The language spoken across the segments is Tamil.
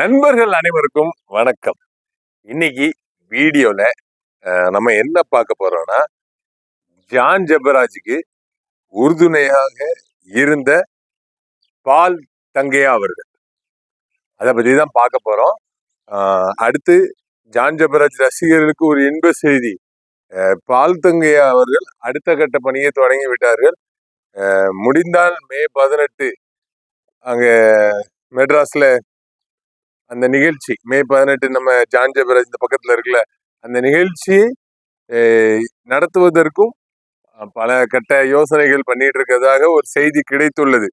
நண்பர்கள் அனைவருக்கும் வணக்கம். இன்னைக்கு வீடியோல நம்ம என்ன பார்க்க போறோம்னா ஜான் ஜபராஜுக்கு உறுதுணையாக இருந்த பால் தங்கையா அவர்கள். அதை பத்தி தான் பார்க்க போறோம். அடுத்து ஜான் ஜபராஜ் ரசிகர்களுக்கு ஒரு இன்ப செய்தி. பால் தங்கையா அவர்கள் அடுத்த கட்ட பணியை தொடங்கி விட்டார்கள். முடிந்தால் மே பதினெட்டு அங்கே மெட்ராஸில் அந்த நிகழ்ச்சி மே பதினெட்டு நம்ம ஜான் இந்த பக்கத்துல இருக்குல்ல அந்த நிகழ்ச்சியை நடத்துவதற்கும் பல கட்ட யோசனைகள் பண்ணிட்டு இருக்கிறதாக ஒரு செய்தி கிடைத்துள்ளது.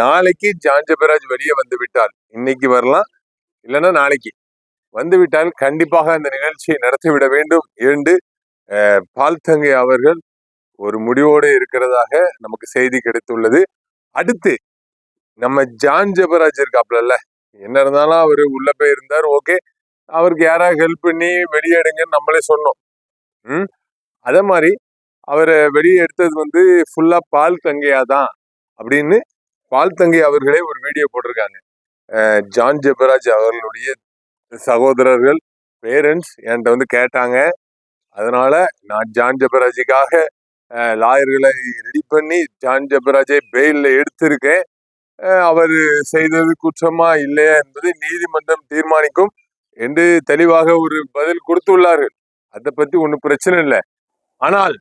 நாளைக்கு ஜான்ஜபராஜ் வெளியே வந்து விட்டால் இன்னைக்கு வரலாம் இல்லைன்னா நாளைக்கு. வந்து விட்டால் கண்டிப்பாக அந்த நிகழ்ச்சியை நடத்திவிட வேண்டும் என்று பால்தங்கை பால் தங்கை அவர்கள் ஒரு முடிவோடு இருக்கிறதாக நமக்கு செய்தி கிடைத்துள்ளது. அடுத்து நம்ம ஜான் ஜெபராஜ் இருக்காப்ல என்ன இருந்தாலும் அவர் உள்ள போய் இருந்தார் ஓகே அவருக்கு யாராவது ஹெல்ப் பண்ணி வெளியே எடுங்கன்னு நம்மளே சொன்னோம். ம்? அதே மாதிரி அவரை வெளியே எடுத்தது வந்து ஃபுல்லாக பால் தங்கையா தான் அப்படின்னு பால் தங்கை அவர்களே ஒரு வீடியோ போட்டிருக்காங்க. ஜான் ஜெபராஜ் அவர்களுடைய சகோதரர்கள் பேரண்ட்ஸ் என்கிட்ட வந்து கேட்டாங்க. அதனால நான் ஜான் ஜெபராஜுக்காக லாயர்களை ரெடி பண்ணி ஜான் ஜெபராஜை பெயில்ல எடுத்திருக்கேன். அவர் செய்தது குற்றமா இல்லையா என்பதை நீதிமன்றம் தீர்மானிக்கும் என்று தெளிவாக ஒரு பதில் கொடுத்துள்ளார்கள் அதை பத்தி ஒன்றும் பிரச்சனை இல்லை. ஆனால்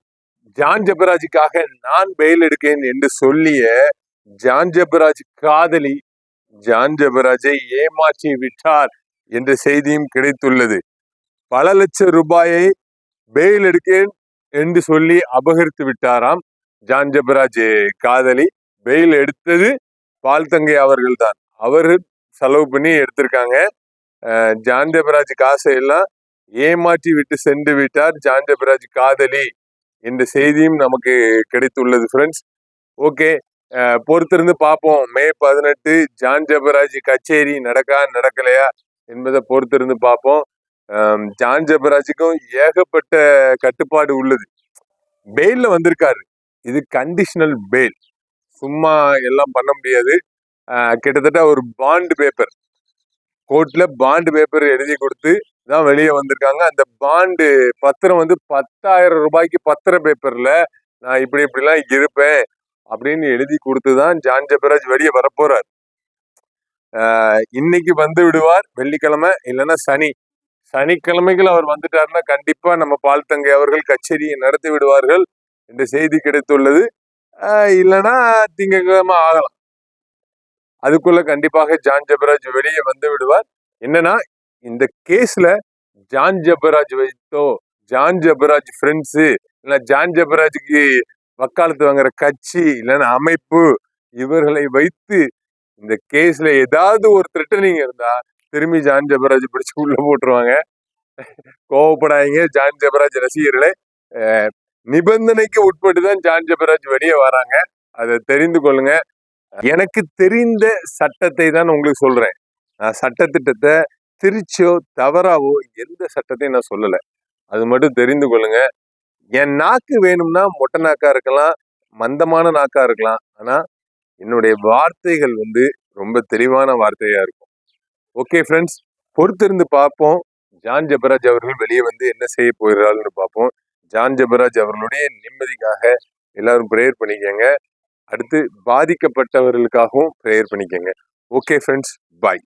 ஜான் ஜபராஜுக்காக நான் பெயில் எடுக்கேன் என்று சொல்லிய ஜான் ஜபராஜ் காதலி ஜான் ஜெபராஜை ஏமாற்றி விட்டார் என்ற செய்தியும் கிடைத்துள்ளது. பல லட்சம் ரூபாயை பெயில் எடுக்கேன் என்று சொல்லி அபகரித்து விட்டாராம் ஜான் ஜெபராஜ் காதலி. பெயில் எடுத்தது பால் தங்கை அவர்கள் தான் அவரு செலவு பண்ணி எடுத்திருக்காங்க. ஜான் ஜெபராஜ் காசை எல்லாம் ஏமாற்றி விட்டு சென்று விட்டார் ஜான் ஜெபராஜ் காதலி என்ற செய்தியும் நமக்கு கிடைத்துள்ளது ஃப்ரெண்ட்ஸ் ஓகே பொறுத்திருந்து பார்ப்போம். மே பதினெட்டு ஜான் ஜபராஜ் கச்சேரி நடக்கா நடக்கலையா என்பதை பொறுத்திருந்து பார்ப்போம். ஜான் ஜபராஜுக்கும் ஏகப்பட்ட கட்டுப்பாடு உள்ளது. பெயில்ல வந்திருக்காரு. இது கண்டிஷனல் பெயில் சும்மா எல்லாம் பண்ண முடியாது. கிட்டத்தட்ட ஒரு பாண்ட் பேப்பர் கோர்ட்ல பாண்ட் பேப்பர் எழுதி கொடுத்து தான் வெளியே வந்திருக்காங்க. அந்த பாண்டு பத்திரம் வந்து பத்தாயிரம் ரூபாய்க்கு பத்திர பேப்பர்ல நான் இப்படி இப்படிலாம் இருப்பேன் அப்படின்னு எழுதி கொடுத்து தான் ஜான் ஜபராஜ் வெளியே வரப்போறார். இன்னைக்கு வந்து விடுவார் வெள்ளிக்கிழமை இல்லைன்னா சனி. சனிக்கிழமைகள் அவர் வந்துட்டாருன்னா கண்டிப்பா நம்ம பால் தங்கை அவர்கள் கச்சேரியை நடத்தி விடுவார்கள் என்ற செய்தி கிடைத்துள்ளது. இல்லைன்னா திங்கக்கிழமை ஆகலாம். அதுக்குள்ள கண்டிப்பாக ஜான் ஜபராஜ் வெளியே வந்து விடுவார். என்னன்னா இந்த கேஸ்ல ஜான் ஜபராஜ் வைத்தோ ஜான் ஜபராஜ் ஃப்ரெண்ட்ஸு இல்ல ஜான் ஜபராஜுக்கு வக்காலத்து வாங்குற கட்சி இல்லைன்னா அமைப்பு இவர்களை வைத்து இந்த கேஸ்ல ஏதாவது ஒரு த்ரெட்டனிங் இருந்தா திரும்பி ஜான் ஜபராஜ் பிடிச்சி உள்ள போட்டுருவாங்க. கோவப்படாதீங்க ஜான் ஜெபராஜ் ரசிகர்களே. அஹ் நிபந்தனைக்கு உட்பட்டு தான் ஜான் ஜபராஜ் வெளியே வராங்க. அதை தெரிந்து கொள்ளுங்க. எனக்கு தெரிந்த சட்டத்தை தான் உங்களுக்கு சொல்றேன். நான் சட்டத்திட்டத்தை திருச்சியோ தவறாவோ எந்த சட்டத்தையும் நான் சொல்லலை. அது மட்டும் தெரிந்து கொள்ளுங்க. என் நாக்கு வேணும்னா மொட்டை நாக்கா இருக்கலாம் மந்தமான நாக்கா இருக்கலாம். ஆனா என்னுடைய வார்த்தைகள் வந்து ரொம்ப தெளிவான வார்த்தையா இருக்கும். ஓகே ஃப்ரெண்ட்ஸ் பொறுத்திருந்து பார்ப்போம். ஜான் ஜபராஜ் அவர்கள் வெளியே வந்து என்ன செய்ய போகிறாள்னு பார்ப்போம். ஜான் ஜபராஜ் அவர்களுடைய நிம்மதிக்காக எல்லாரும் ப்ரேயர் பண்ணிக்கோங்க. அடுத்து பாதிக்கப்பட்டவர்களுக்காகவும் ப்ரேயர் பண்ணிக்கோங்க. Okay friends bye